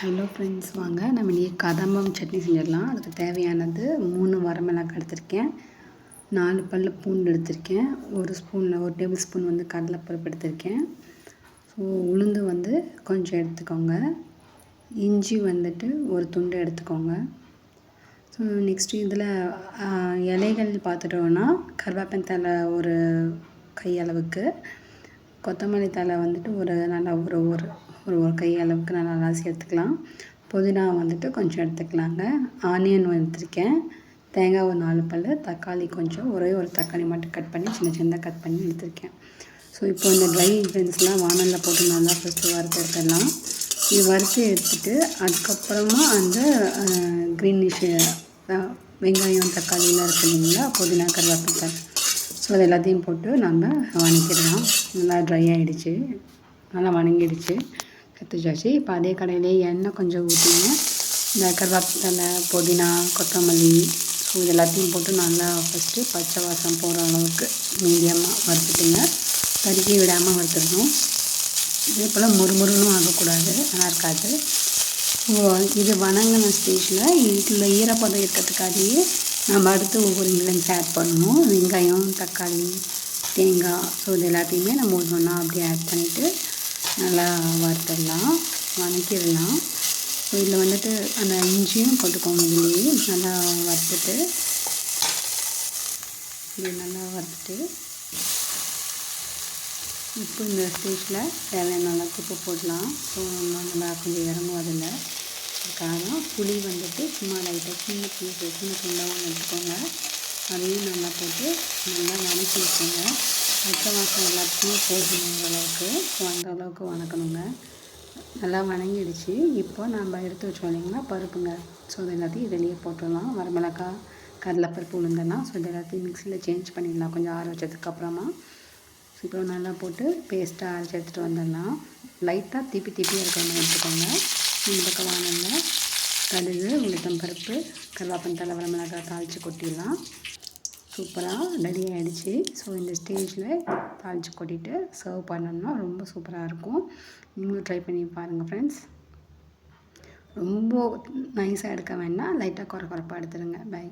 Hello friends வாங்க. நம்ம இன்றைக்கி கதம்பம் சட்னி செஞ்சிடலாம். அதுக்கு தேவையானது மூணு வரமிளகாய் எடுத்திருக்கேன். நாலு பல்லு பூண்டு எடுத்திருக்கேன். ஒரு ஸ்பூனில் ஒரு டேபிள் ஸ்பூன் வந்து கடலைப்பருப்பு எடுத்திருக்கேன். ஸோ உளுந்து வந்து கொஞ்சம் எடுத்துக்கோங்க. இஞ்சி வந்துட்டு ஒரு துண்டு எடுத்துக்கோங்க. ஸோ நெக்ஸ்ட்டு இதில் இலைகள் பார்த்துட்டோன்னா கருவேப்பந்தலை ஒரு கையளவுக்கு கொத்தமல்லி தழை வந்துட்டு ஒரு நல்லா ஒரு ஒரு ஒரு ஒரு கை அளவுக்கு நல்லா அலசி எடுத்துக்கலாம் புதினா வந்துட்டு கொஞ்சம் எடுத்துக்கலாங்க. ஆனியன் எடுத்துருக்கேன். தேங்காய் ஒரு நாலு பல் தக்காளி கொஞ்சம் ஒரே ஒரு தக்காளி மட்டும் கட் பண்ணி சின்ன சின்னதாக கட் பண்ணி எடுத்திருக்கேன். ஸோ இப்போ இந்த ட்ரை இன்க்ரீடியன்ஸ்லாம் வானலில் போட்டு நல்லா ஃபஸ்ட்டு வறுத்து எடுத்துடலாம். இது வறுத்து எடுத்துட்டு அதுக்கப்புறமா அந்த க்ரீனிஷ் வெங்காயம் தக்காளிலாம் இருக்கு இல்லைங்களா புதினா கருவேப்பிலை. ஸோ அது எல்லாத்தையும் போட்டு நம்ம வணக்கிடலாம். நல்லா ட்ரை ஆகிடுச்சு நல்லா வணங்கிடுச்சு. எடுத்து இப்போ அதே கடையிலே எண்ணெய் கொஞ்சம் ஊற்றிங்க இந்த கருவேப்பிலை புதினா கொத்தமல்லி ஸோ இது எல்லாத்தையும் போட்டு நல்லா ஃபஸ்ட்டு பச்சை வாசம் போகிற அளவுக்கு மீடியமாக வறுத்துட்டுங்க. கருக்கி விடாமல் வறுத்துடணும். இதே போல் முறுமுறுன்னு ஆகக்கூடாது. நல்லா இருக்காது. இது வணங்கின ஸ்டேஜில் இதில் ஈரப்பதம் இருக்கிறதுக்காகவே நம்ம அடுத்து ஒவ்வொரு இன்க்ரீடியன்ஸ் ஆட் பண்ணணும். வெங்காயம் தக்காளி தேங்காய் ஸோ இது எல்லாத்தையுமே நம்ம ஒன்று ஒன்றா அப்படியே ஆட் பண்ணிவிட்டு நல்லா வறுத்துடலாம் வதக்கிடலாம். ஸோ இதில் வந்துட்டு அந்த இஞ்சியும் போட்டுக்கோங்க இதுலேயே. நல்லா வறுத்துட்டு இது நல்லா வறுத்துட்டு. உப்பு இந்த ஸ்டேஜில் தேவையான அளவுக்கு உப்பு போடலாம். ஸோ நல்லா கொஞ்சம் இறங்கும் அதில். காரம் புளி வந்துட்டு சும்மா லைட்டாக சின்ன பீஸ் சின்ன துண்டாகவும் எடுத்துக்கோங்க. அதையும் நல்லா போட்டு நல்லா வதக்கி வச்சுங்க மற்ற வாசம் எல்லாத்தையும் போகணுங்கிற அளவுக்கு அந்த அளவுக்கு வணக்கணுங்க. நல்லா வணங்கிடுச்சு. இப்போ நம்ம எடுத்து வச்சோம் இல்லைங்களா பருப்புங்க. ஸோ இது எல்லாத்தையும் வெளியே போட்டுடலாம். வரமிளகாய் கடலைப்பருப்பு உளுந்தெல்லாம் ஸோ இது எல்லாத்தையும் மிக்சியில் சேஞ்ச் பண்ணிடலாம். கொஞ்சம் ஆற வச்சதுக்கப்புறமா இப்போ நல்லா போட்டு பேஸ்ட்டாக அரைச்சி எடுத்துகிட்டு வந்துடலாம். லைட்டாக திப்பி திப்பி இருக்கிற மாதிரி எடுத்துக்கோங்க. இந்த பக்கம் வாங்க கடுகு உளுத்தம் பருப்பு கருவேப்பந்தலை வரமிளகாய் தாளித்து கொட்டிடலாம். சூப்பராக ரெடி ஆகிடுச்சு ஸோ இந்த ஸ்டேஜில் தாளித்து கொட்டிட்டு சர்வ் பண்ணோம்னா ரொம்ப சூப்பராக இருக்கும். நீங்களும் ட்ரை பண்ணி பாருங்கள் ஃப்ரெண்ட்ஸ் ரொம்ப நைஸாக எடுக்க வேண்டாம் லைட்டாக குறை குறைப்பாக எடுத்துருங்க பை